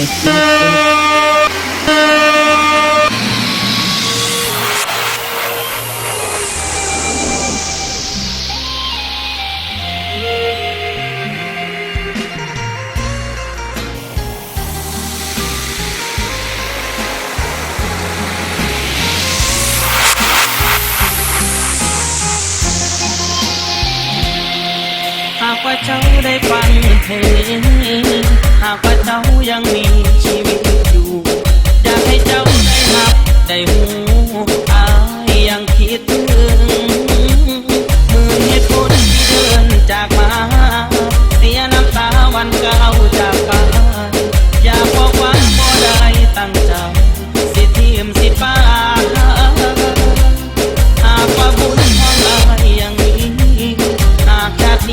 Bye. ากว่าเจ้าได้ฟังเพลงหากว่าเจ้ายังมีชีวิตอยู่ อยากให้เจ้าได้รับได้หู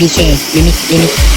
bir. Şey. Limit, limit.